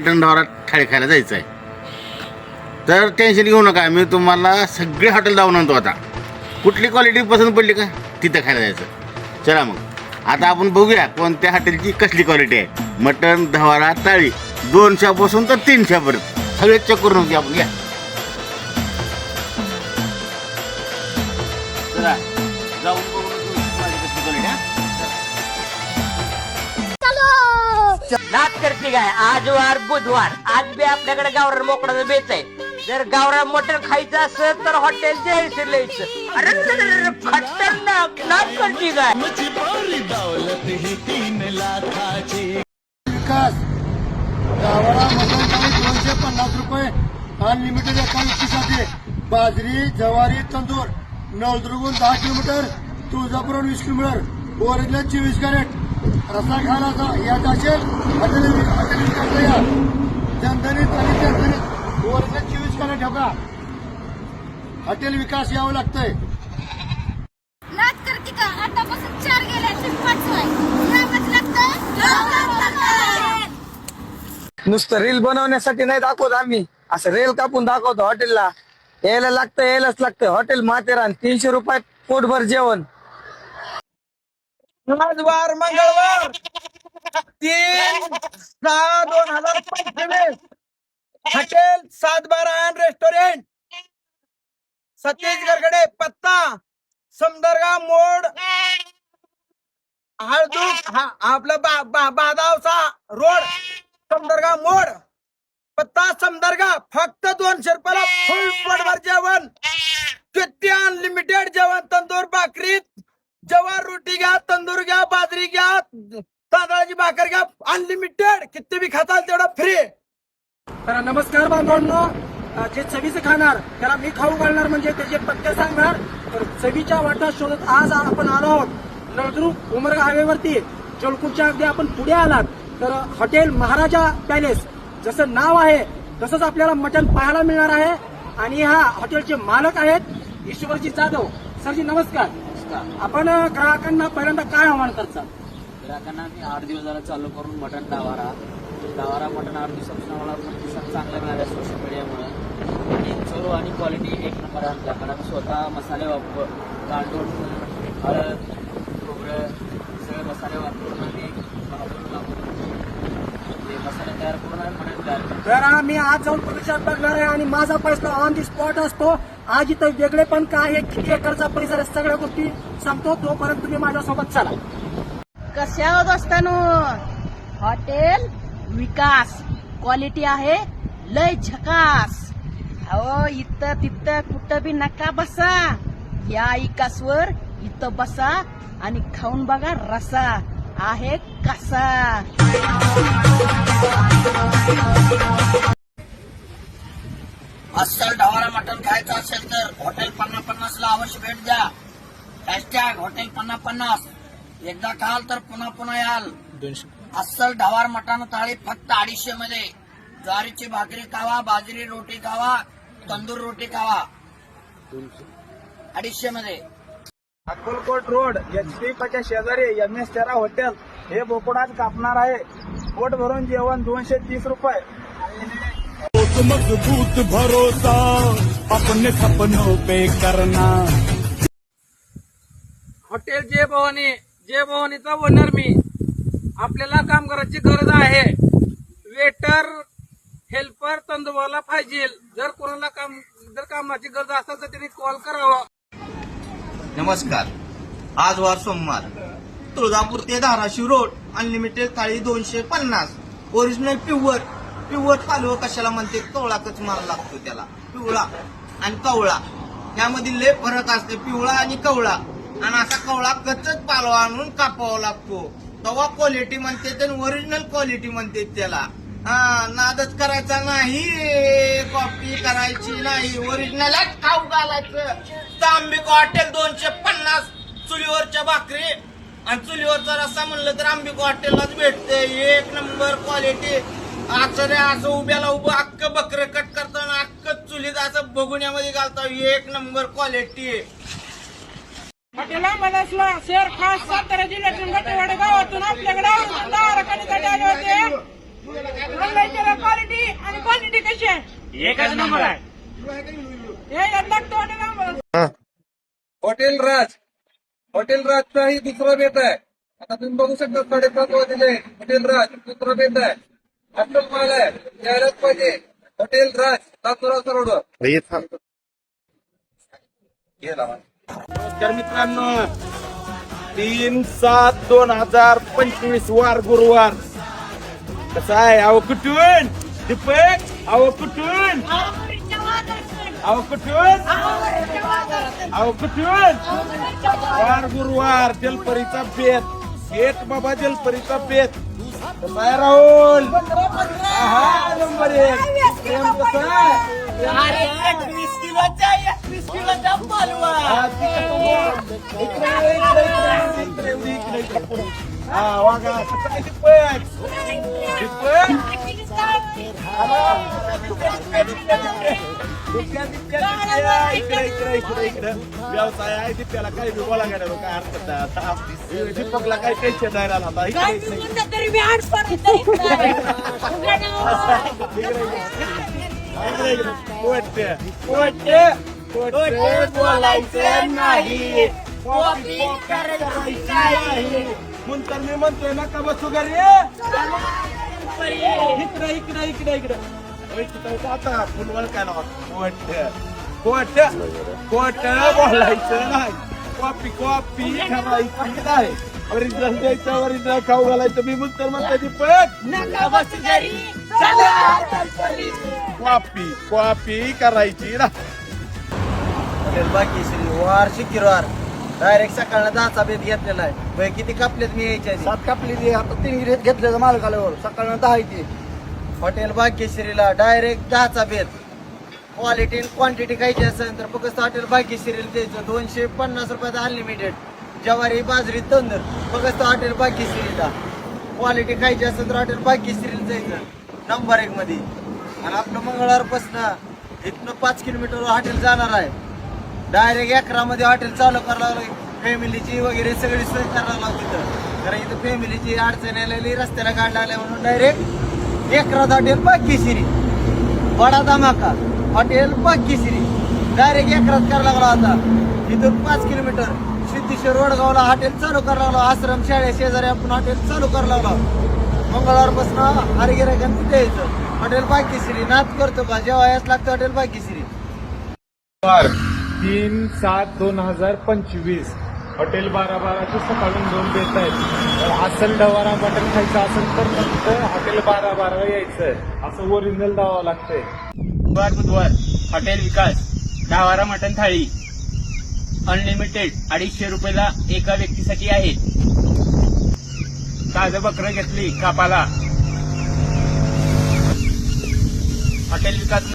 मटण ढोरात थाळी खायला जायचं आहे तर टेन्शन घेऊ नका मी तुम्हाला सगळे हॉटेल जाऊन आणतो आता. कुठली क्वालिटी पसंत पडली का? तिथं खायला जायचं. चला मग. आता आपण बघूया कोणत्या हॉटेलची कसली क्वालिटी आहे. मटण धवारा दोन दोनशेपासून तर तीनशेपर्यंत सगळे चेक करून घ्या आपण. घ्या चला. जाऊ. नाच करते काय आज वार बुधवार. आज बी आपल्याकडे गावरान मोकळाचं बेच आहे. जर गावरान मटण खायचं असेल तर हॉटेल जयश्रीला यायचं अरे खतरनाक. नाच करते काय विकास. गावाला मटण थाळी दोनशे पन्नास रुपये अनलिमिटेड एका व्यक्तीसाठी बाजरी ज्वारी तंदूर. नळदुर्गून दहा किलोमीटर. तुळजापूरहून वीस किलोमीटर. ओरिजिनल चोवीस कॅरेट. रस्ता खायला असा यात असेल हॉटेल या आणि चोवीस विकास यावं लागतंय. नाच करते का आतापासून चार नुसतं रील बनवण्यासाठी नाही दाखवत आम्ही. असं रेल कापून दाखवतो हॉटेलला यायला लागतं यायलाच लागतं. हॉटेल माथेरान तीनशे रुपयात पोटभर जेवण. आज मंगळवार. तीन सहा दोन हजार पंचवीस. हॉटेल सात बारा अँड रेस्टॉरंट. सतीश गरगडे पत्ता समदरगा मोड. हळदूक हा आपला बा, बा, बादावसा रोड समदरगा मोड. पत्ता समदरगा फक्त दोनशे रुपयाला फुल पोटभर जेवण. रोटी घ्या? तंदूर घ्या बाजरी घ्या तांदळाची भाकर घ्या अनलिमिटेड किती बी खाताल तेवढं फ्री तर नमस्कार बांधवांनो. जे चवीचं खाणार त्याला मी खाऊ घालणार म्हणजे त्याचे पत्ते सांगणार तर चवीच्या वाटा शोधत आज आपण आलो आहोत नळदुर्ग उमरगा हायवेवरती. जळकूरच्या अगदी आपण पुढे आलात. तर हॉटेल महाराजा पॅलेस जसं नाव आहे तसंच आपल्याला मटण पाहायला मिळणार आहे. आणि ह्या हॉटेलचे मालक आहेत ईश्वरजी जाधव. सरजी नमस्कार. आपण ग्राहकांना पहिल्यांदा काय आव्हान करता? ग्राहकांना मी आठ दिवस झाला चालू करून मटण डावारा डावारा मटण आठ दिवसापासून मला प्रतिसाद चांगला मिळाला सोशल मीडियामुळे आणि चव आणि क्वालिटी एक नंबर आहे आपल्याकडे आम्ही स्वतः मसाले वापर तांदूळ हळद खोबरं सगळे मसाले वापरून आम्ही ते मसाले तयार करून आम्ही मटण तयार तर मी आज जाऊन परिसरात बघणार आहे आणि माझा पैसा ऑन दी स्पॉट असतो. आज इथं वेगळे पण काय आहे? किती एकरचा परिसर आहे? सगळ्या गोष्टी सांगतो. तोपर्यंत तुम्ही माझ्यासोबत चला. कसे असताना हॉटेल विकास. क्वालिटी आहे. लय झकास. अहो इथं तिथं कुठं बी नका बसा. या इकासवर इथं बसा आणि खाऊन बघा रसा. आहे कसा. अस्सल ढवारा मटण खायचं असेल तर हॉटेल पन्नास पन्नासला अवश्य भेट द्या. हॅशटॅग हॉटेल पन्नास पन्नास एकदा खाल तर पुन्हा पुन्हा याल. अस्सल ढवार मटण थाळी फक्त अडीचशे मध्ये. ज्वारीची भाकरी खावा बाजरी रोटी खावा तंदूर रोटी खावा. अडीचशे मध्ये. अक्कलकोट रोड एच पी च्या शेजारी एम एस तेरा हॉटेल हे बोकडात कापणार आहे. पोट भरून जेवण दोनशे तीस रुपये. मजबूत भरोसा अपने सपनों पे करना। हॉटेल जय भवानी जय भवानीचा ओनर मी. आपल्याला कामगाराची गरज आहे. वेटर हेल्पर तंदुवाला पाहिजे. जर कोणाला काम जर कामाची गरज असेल तर त्यांनी कॉल करावा. नमस्कार. आज वार सोमवार. तुळजापूर ते धाराशिव रोड अनलिमिटेड थाळी दोनशे पन्नास. ओरिजिनल प्युअर पिवळ पालव कशाला म्हणते? कवळाकच मारा लागतो त्याला. पिवळा आणि कवळा. यामधील लय फरक असते. पिवळा आणि कवळा. आणि असा कवळा कचच पालवा आणून कापावा लागतो. तवा क्वालिटी म्हणते तर ओरिजिनल क्वालिटी म्हणते त्याला. हा नादच करायचा नाही. कॉपी करायची नाही. ओरिजिनलच खाऊ घालायचं. तांबिक हॉटेल दोनशे पन्नास चुलीवरच्या भाकरी. आणि चुलीवरचा रस्सा म्हणलं तर आंबिक हॉटेललाच भेटते. एक नंबर क्वालिटी असं रे असं उभ्याला उभं अख्ख बकर कट करताना अख्ख चुलीत असं बघुण्यामध्ये घालता एक नंबर क्वालिटी हॉटेलला मनसला शेर खास सातारा जिल्ह्यातून गटवाडे गावातून आपल्याकडे कसे एकच नंबर आहे. हॉटेल राज. हॉटेल राजचा ही दुसरा बेत आहे. आता तुम्ही बघू शकता साडेसात वाजले. हॉटेल राज दुसरा बेत आहे. माल आहे यायलाच पाहिजे हॉटेल राज लातूर रोड नमस्कार मित्रांनो. तीन सात दोन हजार पंचवीस वार गुरुवार. कसं आहे? अहो कुठून? दीपक अहो कुठून? अहो कुठून? अहो कुठून? वार गुरुवार जलपरीचा बेत. बेत बाबा जलपरीचा बेत. कसा आहे राहुल हा नंबर एक प्रेम कसं आहे हा, ती कसं बोल? इकडे, इकडे, इकडे, इकडे, इकडे, इकडे, इकडे, पुढे. हा वागा कसं आहे दीपक दीपक दिप्या, दिप्या, दिप्या, इकडे इकडे इकडे इकडे. व्यवसाय आहे दिप्याला काही बी बोला गेला काय अर्थ नाही. आता दीपकला काही टेन्शन नाही राहिलं आता इकडे इकडे. इकडे इकडे. पोटते पोटते पोटते बोलायचं नाही. कॉपी करायची नाही. म्हणून तर मी म्हणतोय ना का बसू घरी. इकडे इकडे इकडे इकडे. फुलवळ काय कोट कोट कोट बोलायचं नाही कॉपी कॉपी करायची नाही ओरिजिनल द्यायचं ओरिजिनल खाऊ घालायचं मी म्हणतो म्हणतो पण कॉपी कॉपी करायची ना बाकी श्री वार्षिक गिरवार डायरेक्ट सकाळला दहाचा बेत घेतलेला आहे किती कापलेत मी यायच्या सात कापली आता तीन गिरेत घेतले मालकाल्यावर सकाळला दहा येते हॉटेल भाग्यश्रीला डायरेक्ट दहाचा बेत. क्वालिटी आणि क्वांटिटी खायची असेल तर फक्त हॉटेल भाग्यश्रीला द्यायचं. दोनशे पन्नास रुपयाचा अनलिमिटेड ज्वारी बाजरी तंदूर. फक्त हॉटेल भाग्यश्रीला. क्वालिटी खायची असेल तर हॉटेल भाग्यश्रीला जायचं नंबर एक मध्ये. आणि आपलं मंगळवारपासनं इथनं पाच किलोमीटर हॉटेल जाणार आहे. डायरेक्ट एकरामध्ये हॉटेल चालू करायला लागलं फॅमिलीची वगैरे सगळी सोय करायला लागली तिथं कारण इथं फॅमिलीची अडचण आलेली रस्त्याला काढला आल्या म्हणून डायरेक्ट एकरात हॉटेल भाग्यश्री बडा धमाका. हॉटेल भाग्यश्री डायरेक्ट एकरात करायला लागला होता इथून पाच किलोमीटर. सिद्धेश्वर वडगावला हॉटेल चालू करायला लागलो. आश्रम शाळे शेजारी आपण हॉटेल चालू करायला लागलो. मंगळवारपासून हरिगिरायकन तिथे यायचं. हॉटेल भाग्यश्री नाच करतो बा. जेव्हा याच लागतं हॉटेल भाग्यश्री वार तीन सात दोन हजार पंचवीस. हॉटेल बारा बाराचे सकाळून दोन देत आहेत. तर अस्सल डवारा मटण खायचं असेल तर फक्त हॉटेल बारा बारा यायचं असं ओरिजिनल दावा लागतंय. बुधवार बुधवार हॉटेल विकास दहावारा मटण थाळी. अनलिमिटेड अडीचशे रुपयाला एका व्यक्तीसाठी आहे. ताजं बकरं घेतली कापाला. हॉटेल विकास